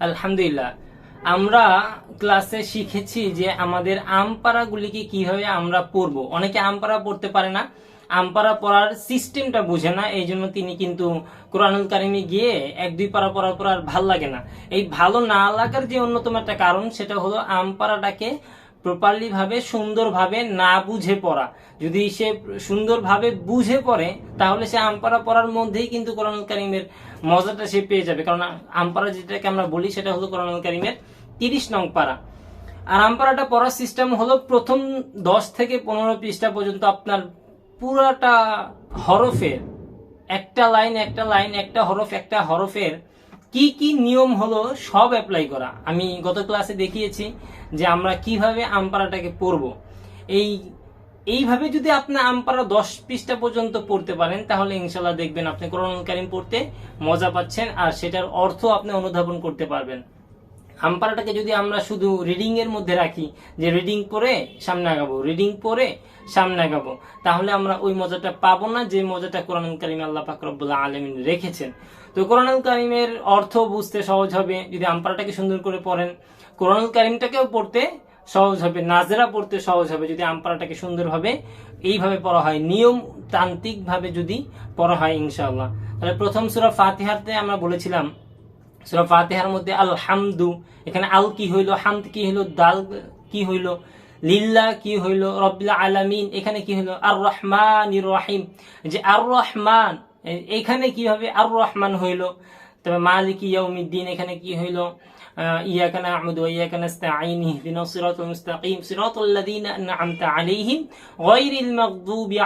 আলহামদুলিল্লাহ। আমরা ক্লাসে শিখেছি যে আমাদের আমপাড়াগুলিকে কীভাবে আমরা পড়ব। অনেকে আমপাড়া পড়তে পারে না। আমপাড়া পড়ার সিস্টেমটা বুঝে না। এই জন্য তিনি কিন্তু কোরআনুল কারিমে গিয়ে এক, দুই পাড়া পড়ার পর আর ভালো লাগে না। এই ভালো না লাগার যে অন্যতম একটা কারণ, সেটা হলো আমপাড়াটাকে প্রপারলি ভাবে সুন্দরভাবে না বুঝে পড়া। যদি সে সুন্দরভাবে বুঝে পড়ে, তাহলে সে আমপাড়া পড়ার মধ্যেই কিন্তু কোরআন কারিমের মজাটা সে পেয়ে যাবে। কারণ আমপাড়া যেটাকে আমরা বলি, সেটা হলো কোরআন কারিমের তিরিশ নং পাড়া। আর আমপাড়াটা পড়ার সিস্টেম হলো প্রথম দশ থেকে পনেরো পৃষ্ঠা পর্যন্ত আপনার পুরাটা হরফের, একটা লাইন একটা লাইন, একটা হরফ, একটা হরফের কি কি নিয়ম হলো সব অ্যাপ্লাই করা। আমি গত ক্লাসে দেখিয়েছি যে আমরা কীভাবে আমপাড়াটাকে পড়ব। এই, এইভাবে যদি আপনি আমপাড়া দশ পৃষ্ঠা পর্যন্ত পড়তে পারেন, তাহলে ইনশাল্লাহ দেখবেন আপনি কারিম পড়তে মজা পাচ্ছেন আর সেটার অর্থ আপনি অনুধাবন করতে পারবেন। আমপারাটাকে যদি আমরা শুধু রিডিং এর মধ্যে রাখি, যে রিডিং পড়ে সামনে আগাবো রিডিং পড়ে সামনে আগাবো, তাহলে আমরা ওই মজাটা পাবো না যে মজাটা কোরআন কারিমে আল্লাহ পাক রব্বুল আলমিন রেখেছেন। তো কোরআন কারিমের অর্থ বুঝতে সহজ হবে যদি আমপারাটাকে সুন্দর করে পড়েন। কোরআন কারিমটাকেও পড়তে সহজ হবে, নাজরা পড়তে সহজ হবে যদি আমপারাটাকে সুন্দরভাবে এইভাবে পড়া হয় নিয়ম তান্ত্রিক ভাবে যদি পড়া হয় ইনশাআল্লাহ। তাহলে প্রথম সুরা ফাতিহাতে আমরা বলেছিলাম সুরা ফাতিহার মধ্যে আল হামদু এখানে আল কি হইল, হামদ কি হইল, দাল কি হইল, লিল্লা কি হইল, রব্বিল আলামিন, এখানে কি হইল আর রহমান রহিম। যে আর রহমান এখানে কীভাবে আর রহমান হইল? তবে মালিক ইয়াউমিদ্দিন, এখানে কি হইল? ইয়াকা না'বুদু ওয়া ইয়াকা নাস্তাঈন ইহদিনাস সিরাতাল মুস্তাকিম, সিরাতাল লাযীনা আন'আমতা আলাইহিম, গায়রিল মাগদুবি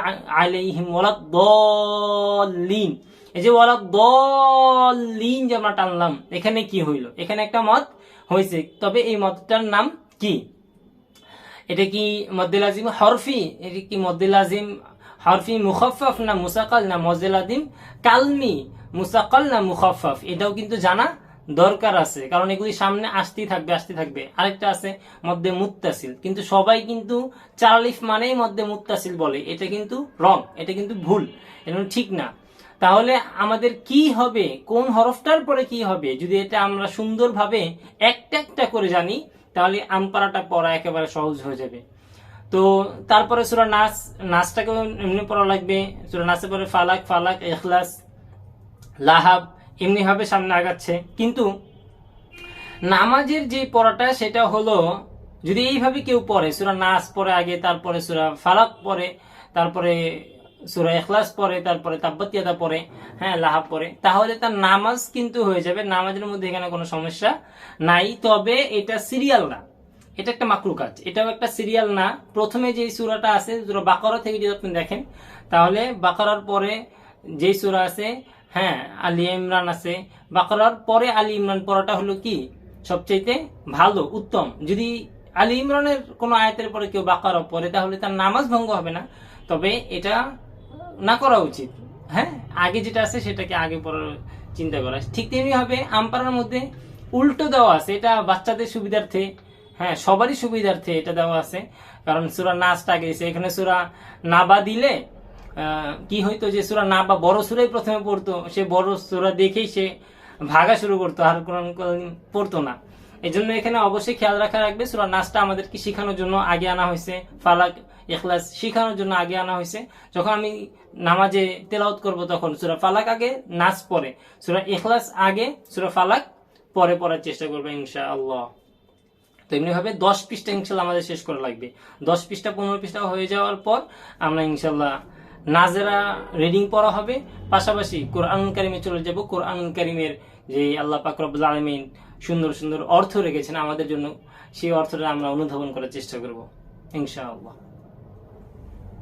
আলাইহিম ওয়ালাদ-দাল্লিন। এই যে ওয়ালা দলিন যে আমরা টানলাম, এখানে কি হইল? এখানে একটা মত হয়েছে তবে এই মতটার নাম কি? এটা কি মদ্দেল আজিম হরফি? এটা কি মদ্দেল আজিম হরফি মুখফফ না মুসাকাল না মদ্দেল আজিম কালমি? মুসাকাল না মুখফফ এটাও কিন্তু জানা দরকার আছে। কারণ এগুলি সামনে আসতেই থাকবে আসতে থাকবে। আরেকটা আছে মধ্যে মুত্তাসিল। কিন্তু সবাই কিন্তু চারালিফ মানেই মধ্যে মুত্তাসিল বলে। এটা কিন্তু রং, এটা কিন্তু ভুল, এটা ঠিক না। তাহলে আমাদের কি হবে? কোন হরফটার পরে কি হবে? যদি এটা আমরা সুন্দরভাবে একটা একটা করে জানি, তাহলে আমপারাটা পড়া একেবারে সহজ হয়ে যাবে। তো তারপরে সুরা নাচ নাচটাকেও এমনি পড়া লাগবে। সুরা নাচের পরে ফালাক ফালাক এখলাস লাহাব এমনি ভাবে সামনে আগাচ্ছে। কিন্তু নামাজের যে পড়াটা, সেটা হলো, যদি এইভাবে কেউ পড়ে, সুরা নাচ পড়ে আগে, তারপরে সুরা ফালাক পড়ে, তারপরে সুরা এখলাস পড়ে, তারপরে তাব্বাতিয়াদা পড়ে হ্যাঁ লাহাব পড়ে, তাহলে তার নামাজ কিন্তু হয়ে যাবে। নামাজের মধ্যে এখানে কোনো সমস্যা নাই, তবে এটা সিরিয়াল না। এটা একটা মাকরু কাজ। এটাও একটা সিরিয়াল না। প্রথমে যে সুরাটা আছে, সুরা বাকরা থেকে যদি আপনি দেখেন, তাহলে বাকরার পরে যেই সুরা আছে হ্যাঁ আলী ইমরান আছে, বাকরার পরে আলী ইমরান পড়াটা হলো কি? সবচাইতে ভালো, উত্তম। যদি আলী ইমরানের কোনো আয়াতের পরে কেউ বাকারা পড়ে, তাহলে তার নামাজ ভঙ্গ হবে না। তবে এটা না করা উচিত। হ্যাঁ? আগে যেটা আছে সেটাকে আগে পড়ার চিন্তা করা। ঠিক তেমনি হবে আমপাড়ার মধ্যে উল্টো দেওয়া আছে। এটা বাচ্চাদের সুবিধার্থে হ্যাঁ সবারই সুবিধার্থে এটা দেওয়া আছে। কারণ সুরা নাচটা আগে দিয়েছে। এখানে সুরা নাবা দিলে কি হইতো যে সুরা না বা বড় সুরাই প্রথমে পড়তো। সে বড় সুরা দেখেই সে ভাগা শুরু করতো। আর কোনোদিন পড়তো না। এই জন্য এখানে অবশ্যই খেয়াল রাখা রাখবে, সুরা নাচটা আমাদেরকে শেখানোর জন্য আগে আনা হয়েছে, ফালাক এখলাস শেখানোর জন্য আগে আনা হয়েছে। যখন আমি নামাজে তেলাওত করব তখন সুরা ফালাক আগে নাচ পরে, সুরা এখলাস আগে, সুরা ফালাক পরে পড়ার চেষ্টা করবে ইনশা আল্লাহ তো এমনিভাবে দশ পৃষ্ঠা ইনশাল্লাহ আমাদের শেষ করা লাগবে। দশ পৃষ্ঠা, পনেরো পৃষ্ঠা হয়ে যাওয়ার পর আমরা ইনশাল্লাহ নাজেরা রিডিং পড়া হবে। পাশাপাশি কোরআন কারিমে চলে যাব। কোরআন কারিমের যে আল্লাহ পাক রব্বুল আলমিন সুন্দর সুন্দর অর্থ রেখেছেন আমাদের জন্য সেই অর্থটা আমরা অনুধাবন করার চেষ্টা করব ইনশাআল্লাহ।